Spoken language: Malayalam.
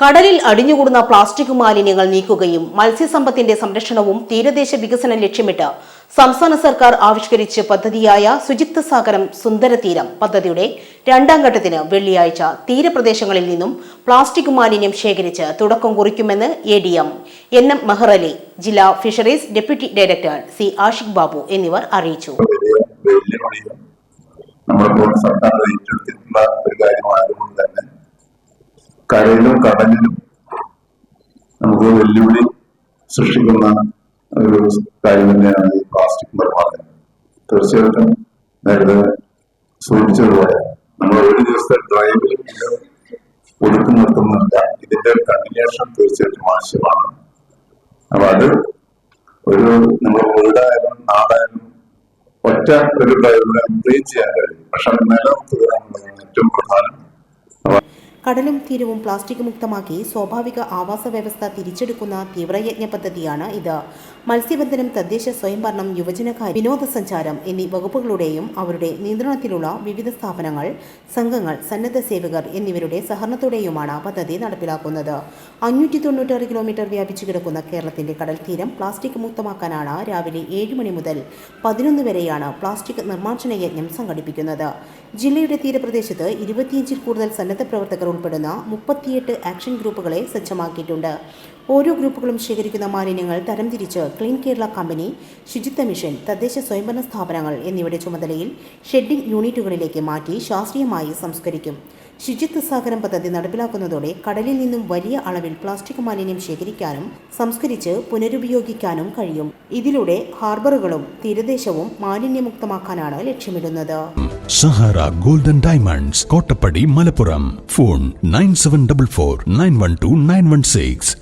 കടലിൽ അടിഞ്ഞുകൂടുന്ന പ്ലാസ്റ്റിക് മാലിന്യങ്ങൾ നീക്കുകയും മത്സ്യസമ്പത്തിന്റെ സംരക്ഷണവും തീരദേശ വികസനം ലക്ഷ്യമിട്ട് സംസ്ഥാന സർക്കാർ ആവിഷ്കരിച്ച പദ്ധതിയായ ശുചിത്വ സാഗരം സുന്ദര തീരം പദ്ധതിയുടെ രണ്ടാം ഘട്ടത്തിന് വെള്ളിയാഴ്ച തീരപ്രദേശങ്ങളിൽ നിന്നും പ്ലാസ്റ്റിക് മാലിന്യം ശേഖരിച്ച് തുടക്കം കുറിക്കുമെന്ന് A D M. N. M. Mehrali ജില്ലാ fisheries deputy director C Ashiq Babu എന്നിവർ അറിയിച്ചു. നമ്മുടെ സർക്കാർ കരയിലും കടലിലും നമുക്ക് വെല്ലുവിളി സൃഷ്ടിക്കുന്ന ഒരു കാര്യം തന്നെയാണ് ഈ പ്ലാസ്റ്റിക് നിർമ്മാർജനം. തീർച്ചയായിട്ടും നേരത്തെ സൂചിപ്പിച്ചതുപോലെ നമ്മൾ ഒരു ദിവസത്തെ ഡ്രൈവിൽ ഒതുക്കി നിർത്തുന്നില്ല ഇതിന്റെ കണ്ടിന്യൂഷൻ തീർച്ചയായിട്ടും ആവശ്യമാണ്. അപ്പൊ അത് ഒരു നമ്മൾ വീടായാലും നാടായാലും ഒറ്റ ഒരു ഡ്രൈവറെ ക്ലീൻ ചെയ്യാൻ കഴിയും. പക്ഷെ നിലനിർത്തുക എന്നുള്ളതാണ് ഏറ്റവും പ്രധാനം. കടലും തീരവും പ്ലാസ്റ്റിക് മുക്തമാക്കി സ്വാഭാവിക ആവാസ വ്യവസ്ഥ തിരിച്ചെടുക്കുന്ന തീവ്രയജ്ഞ പദ്ധതിയാണ് ഇത്. മത്സ്യബന്ധനം തദ്ദേശ സ്വയംഭരണം യുവജനകാര്യ വിനോദസഞ്ചാരം എന്നീ വകുപ്പുകളുടെയും അവരുടെ നിയന്ത്രണത്തിലുള്ള വിവിധ സ്ഥാപനങ്ങൾ സംഘങ്ങൾ സന്നദ്ധ സേവകർ എന്നിവരുടെ സഹകരണത്തോടെയുമാണ് പദ്ധതി നടപ്പിലാക്കുന്നത്. അഞ്ഞൂറ്റി തൊണ്ണൂറ്റാറ് കിലോമീറ്റർ വ്യാപിച്ചു കിടക്കുന്ന കേരളത്തിന്റെ കടൽ തീരം പ്ലാസ്റ്റിക് മുക്തമാക്കാനാണ് രാവിലെ ഏഴ് മണി മുതൽ പതിനൊന്ന് വരെയാണ് പ്ലാസ്റ്റിക് നിർമ്മാർജന യജ്ഞം സംഘടിപ്പിക്കുന്നത്. ജില്ലയുടെ തീരപ്രദേശത്ത് ഇരുപത്തിയഞ്ചിൽ കൂടുതൽ സന്നദ്ധ പ്രവർത്തകർ ഉൾപ്പെടുന്ന മുപ്പത്തിയെട്ട് ആക്ഷൻ ഗ്രൂപ്പുകളെ സജ്ജമാക്കിയിട്ടുണ്ട്. ഓരോ ഗ്രൂപ്പുകളും ശേഖരിക്കുന്ന മാലിന്യങ്ങൾ തരംതിരിച്ച് clean Kerala company Suchitwa mission തദ്ദേശ സ്വയംഭരണ സ്ഥാപനങ്ങൾ എന്നിവയുടെ ചുമതലയിൽ ഷെഡിംഗ് യൂണിറ്റുകളിലേക്ക് മാറ്റി ശാസ്ത്രീയമായി സംസ്കരിക്കും. ശുചിത്വ സാഗരം പദ്ധതി നടപ്പിലാക്കുന്നതോടെ കടലിൽ നിന്നും വലിയ അളവിൽ പ്ലാസ്റ്റിക് മാലിന്യം ശേഖരിക്കാനും സംസ്കരിച്ച് പുനരുപയോഗിക്കാനും കഴിയും. ഇതിലൂടെ ഹാർബറുകളും തീരദേശവും മാലിന്യമുക്തമാക്കാനാണ് ലക്ഷ്യമിടുന്നത്. Sahara golden diamonds Kottappadi Malappuram. Phone nine seven double four nine one two nine one six.